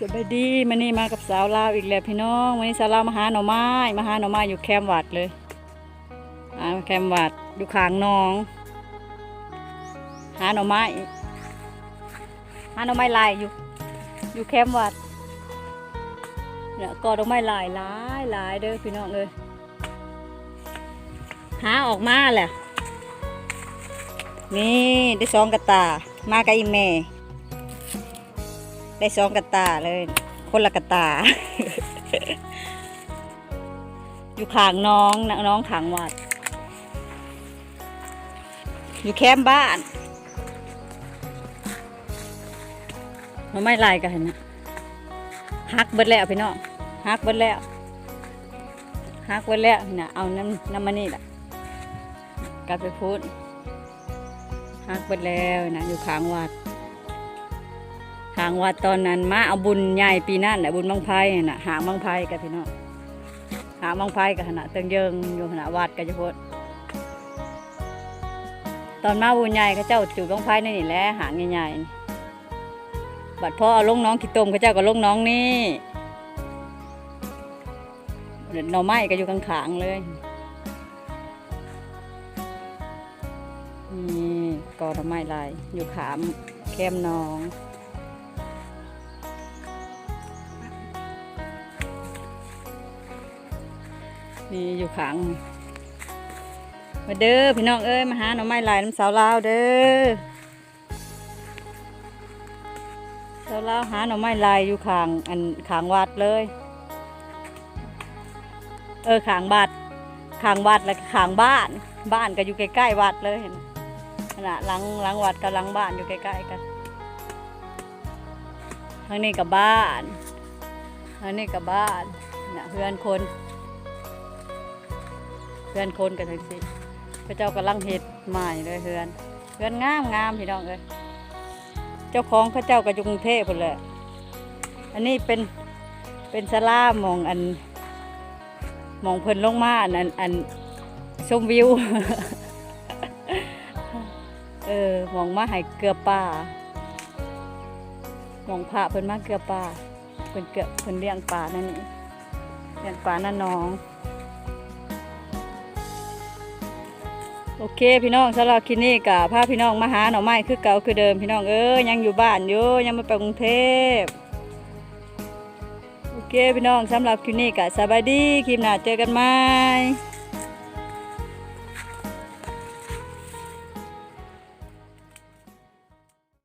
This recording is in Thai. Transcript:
สวัสดีมันนี่มากับสาวลาวอีกแล้วพี่น้องวันนี้สาวลาวมาหาหน่อไม้มาหาหน่อไม้อยู่แคมป์วัดเลยอ่าแคมป์วัดอยู่ข้างน้อง หาหน่อไม้หาหน่อไม้ลายอยู่ อยู่แคมป์วัดเนี่ยกอดอกไม้ลายหลายหลายเด้อพี่น้องเลยหาออกมาแหละนี่ได้สองกระตามากับอีแม่ ได้สองกระตาเลย คนละกระตา อยู่ขางน้องนะน้องขางวัด อยู่แคมป์บ้านมันไม่ลายกันนะฮักเบิดแล้วพี่น้องฮักเบิดแล้วฮักเบิดแล้วนะเอาน้ำน้ำมันนี่แหละกลับไปพูดฮักเบิดแล้วนะอยู่ขางวัด ทางวัดตอนนั้นมาเอาบุญใหญ่ปีนั้นแหละบุญบังไพ่น่ะหางบังไพ่กับพี่น้องหางบังไพ่กับขณะเติงเยิงอยู่ขณะวัดกับเจ้าพดตอนมาบุญใหญ่เขาเจ้าจุดบังไพ่นี่นี่แหละหางใหญ่ๆบัดพ่อเอาลงน้องขี้ตมเขาเจ้าก็ลงน้องนี่เดี๋ยวหน่อไม้ก็อยู่ข้างๆเลยนี่กอหน่อไม้ลายอยู่ขามแคมน้อง นี่อยู่ขังมาเด้อพี่น้องเอ้ยมาหาหน่อไม้ลายน้ำสาวลาวเด้อสาวลาวหาหน่อไม้ลายอยู่ขางอันขางวัดเลย เออขางบัดขางวัดแล้วขางบ้าน บ้านก็อยู่ใกล้ๆวัดเลยเห็นขณะหลังหลังวัดกับหลังบ้านอยู่ใกล้ๆกันทางนี้กับบ้านทางนี้กับบ้านนะเพื่อนคน เพื่อนคนกันทั้งสิพระเจ้ากำลังเห็ดใหม่เลยเพื่อนเพื่อนงามงามพี่น้องเลยเจ้าของเขาเจ้าก็อยู่กรุงเทพพุ่นแหละอันนี้เป็นเป็นสลามองอันมองเพิ่นลงมาอันอันอันชมวิว เออมองมาให้เกลือป่ามองพระเพิ่นมาเกลือป่าเพิ่นเกลือเพิ่นเลี้ยงป่านั่นนี่เลี้ยงป่านั่นน้อง โอเคพี่น้องสำหรับคลิปนี้กับพาพี่น้องมาหาหน่อไม้คือเก่าคือเดิมพี่น้องเอ้ยยังอยู่บ้านอยู่ยังไม่ไปกรุงเทพโอเคพี่น้องสำหรับคลิปนี้กับสบายดีคลิปหน้าเจอกันไหม